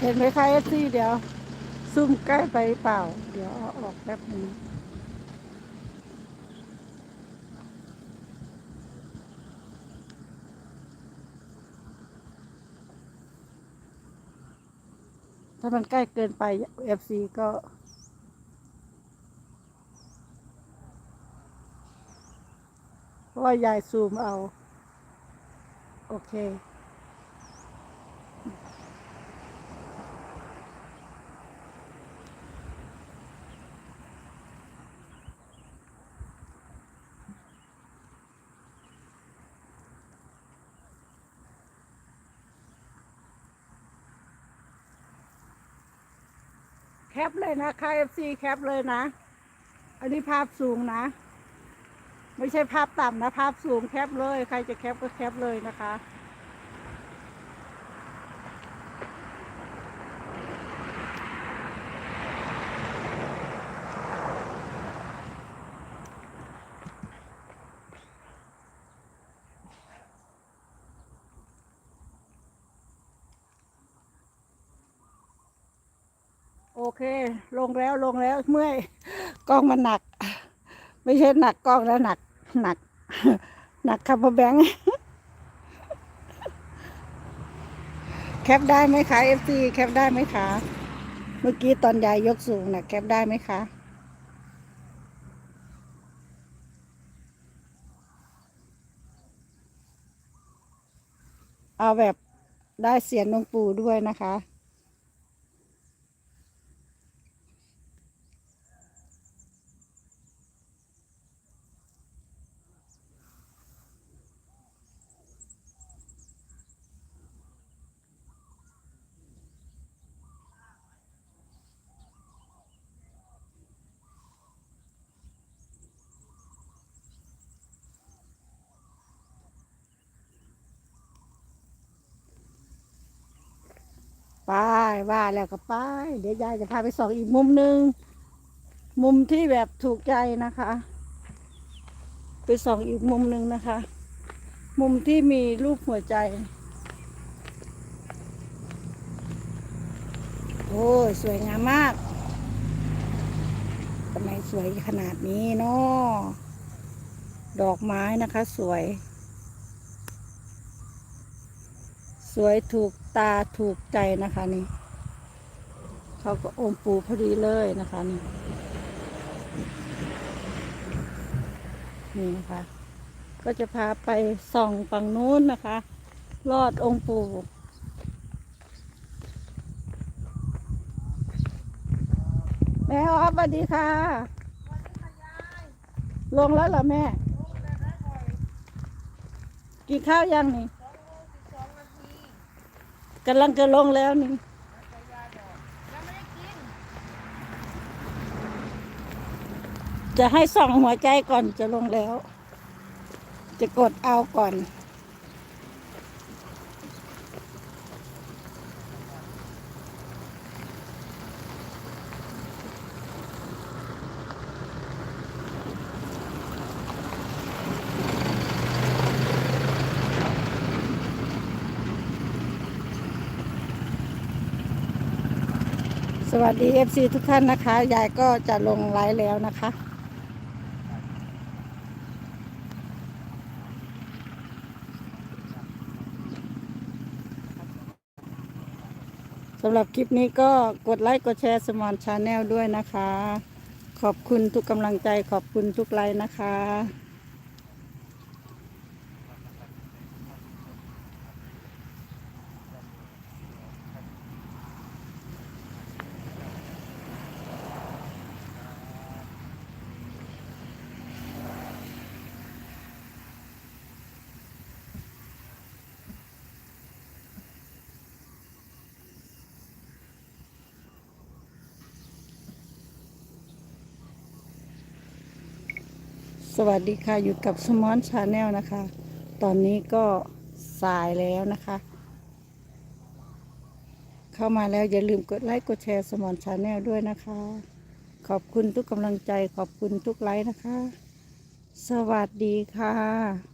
เห็นไหมคะเอซี่เดี๋ยวซูมใกล้ไปเปล่า เดี๋ยวเอาออกแป๊บนึงถ้ามันใกล้เกินไป FC ก็เพราะว่ายายซูมเอา โอเค แคปเลยนะค่ะ FC แคปเลยนะ อันนี้ภาพสูงนะ ไม่ใช่ภาพต่ำนะ ภาพสูงแคปเลย ใครจะแคปก็แคปเลยนะคะ เค ลงแล้วลงแล้วเมื่อยกล้องมันหนัก ไม่ใช่หนักกล้องแล้วหนักหนัก หนักคับแบงค์แคปได้ไหมคะเอฟซีแคปได้ไหมคะ เมื่อกี้ตอนยายยกสูงนะแคปได้ไหมคะเอาแบบได้เสียงหลวงปู่ด้วยนะคะ ไปว่าแล้วก็ไป เดี๋ยวยายจะพาไปส่องอีกมุมหนึ่งมุมที่แบบถูกใจนะคะ ไปส่องอีกมุมหนึ่งนะคะ มุมที่มีรูปหัวใจ โอ้ยสวยงามมากทำไมสวยขนาดนี้เนาะดอกไม้นะคะ สวย สวยถูกตาถูกใจนะคะนี่เขาก็อมปูพอดีเลยนะคะนี่นี่นะคะ ก็จะพาไปส่องฝั่งนู้นนะคะ ลอดองค์ปู่แม่ออฟสวัสดีค่ะ ลงแล้วเหรอแม่ กินข้าวยังนี่ กำลังจะลงแล้วนี่จะให้ส่องหัวใจก่อนจะลงแล้ว จะกดเอาก่อน สวัสดี FC ทุกท่านนะคะ ยายก็จะลงไลฟ์แล้วนะคะ สำหรับคลิปนี้ก็กดไลค์ กดแชร์สมอนชาแนลด้วยนะคะ ขอบคุณทุกกำลังใจขอบคุณทุกไลค์นะคะ สวัสดีค่ะอยู่กับสมอนชาแนลนะคะ ตอนนี้ก็สายแล้วนะคะ เข้ามาแล้วอย่าลืมกดไลค์กดแชร์สมอนชาแนลด้วยนะคะ ขอบคุณทุกกำลังใจขอบคุณทุกไลค์นะคะ สวัสดีค่ะ